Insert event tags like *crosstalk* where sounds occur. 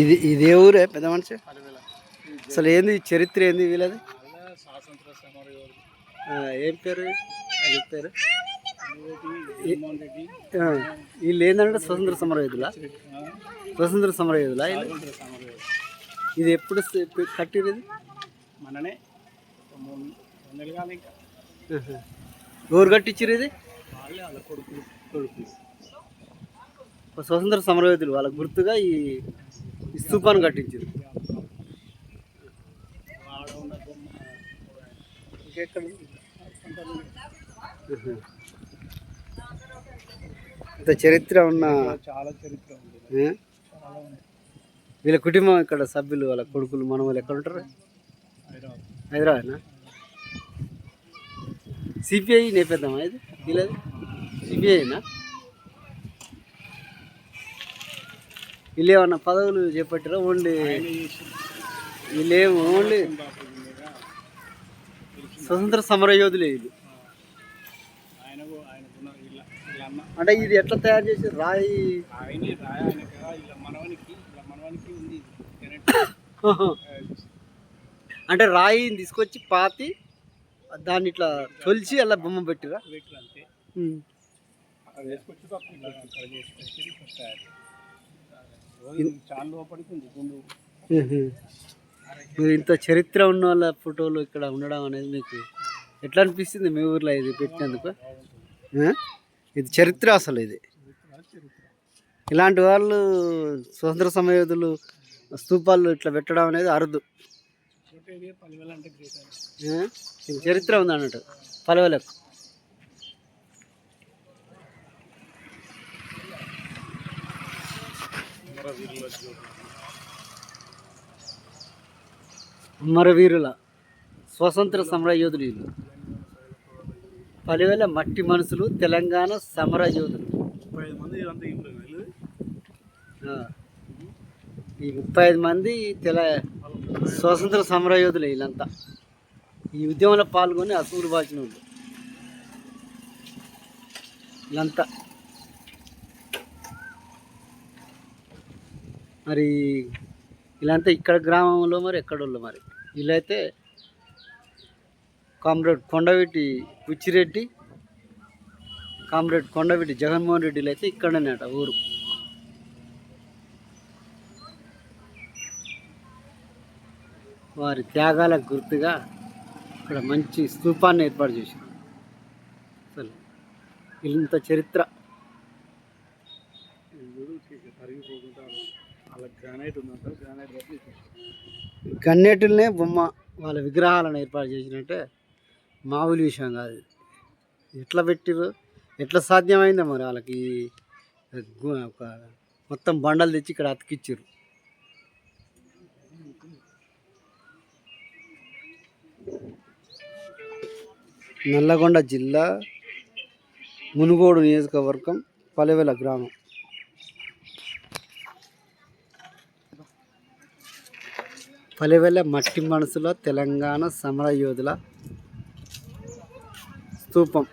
ఇది ఇదే ఊరే పెద్ద మనిషి. అసలు ఏంది చరిత్ర ఏంది వీళ్ళది? ఏం పేరు? అది పేరు. వీళ్ళు ఏంటంటే స్వతంత్ర సమరయోధులా స్వతంత్ర సమరయోధులా ఇది ఎప్పుడు కట్టిరు ఇది? మననే. ఎవరు కట్టించారు ఇది? స్వతంత్ర సమరయోధులు వాళ్ళ గుర్తుగా ఈ స్థూపాన్ని కట్టించారు. ఇంత చరిత్ర ఉన్న చాలా చరిత్ర ఉంది వీళ్ళ కుటుంబం ఇక్కడ సభ్యులు వాళ్ళ కొడుకులు మనవాళ్ళు ఎక్కడ ఉంటారు హైదరాబాద్ హైదరాబాద్నా సిపిఐ నేపథ్యమా ఇది? వీళ్ళది? సిపిఐనా వీళ్ళు ఏమన్నా పదవులు చేపట్టారా? ఓన్లీ వీళ్ళేం ఓన్లీ స్వతంత్ర సమర యోధులే వీళ్ళు అంటే ఇది ఎట్లా తయారు చేసి రాయి *coughs* అంటే రాయిని తీసుకొచ్చి పాతి దాన్ని ఇట్లా తొలిచి అలా బొమ్మ పెట్టిరా? మీరు ఇంత చరిత్ర ఉన్న వాళ్ళ ఫోటోలు ఇక్కడ ఉండడం అనేది మీకు ఎట్లా అనిపిస్తుంది మీ ఊర్లో ఇది పెట్టినందుకు? ఇది చరిత్ర అసలు ఇది. ఇలాంటి వాళ్ళు స్వతంత్ర సమయోధులు స్తూపాలు ఇట్లా పెట్టడం అనేది అరుదు. చరిత్ర ఉంది అన్నట్టు. పలవలకు అమరవీరుల స్వతంత్ర సమర యోధులు వీళ్ళు. పలువేల మట్టి మనుషులు తెలంగాణ సమర యోధులు ముప్పై ఐదు మంది ఈ ముప్పై ఐదు మంది తెల స్వాతంత్ర సమర యోధులు వీళ్ళంతా. ఈ ఉద్యమంలో పాల్గొని అసూరు బాచిన వాళ్ళు. వీళ్ళంతా. మరి వీళ్ళంతా ఇక్కడ గ్రామంలో మరి ఎక్కడోళ్ళు మరి? వీళ్ళైతే కామ్రేడ్ కొండవీటి పుచ్చిరెడ్డి కామ్రేడ్ కొండవీటి జగన్మోహన్ రెడ్డిలు అయితే ఇక్కడనే అట ఊరు. వారి త్యాగాలకు గుర్తుగా ఇక్కడ మంచి స్థూపాన్ని ఏర్పాటు చేశారు. అసలు ఇంత చరిత్ర. గన్నేటులనే బొమ్మ వాళ్ళ విగ్రహాలను ఏర్పాటు చేసినట్టే మామూలు విషయం కాదు. ఎట్లా పెట్టిరు ఎట్లా సాధ్యమైందో మరి వాళ్ళకి ఒక మొత్తం బండలు తెచ్చి ఇక్కడ అతికిచ్చారు నల్లగొండ జిల్లా మునుగోడు నియోజకవర్గం పలెవెల గ్రామం. పలివెల మట్టి మనసులో తెలంగాణ సమర యోధుల స్తూపం.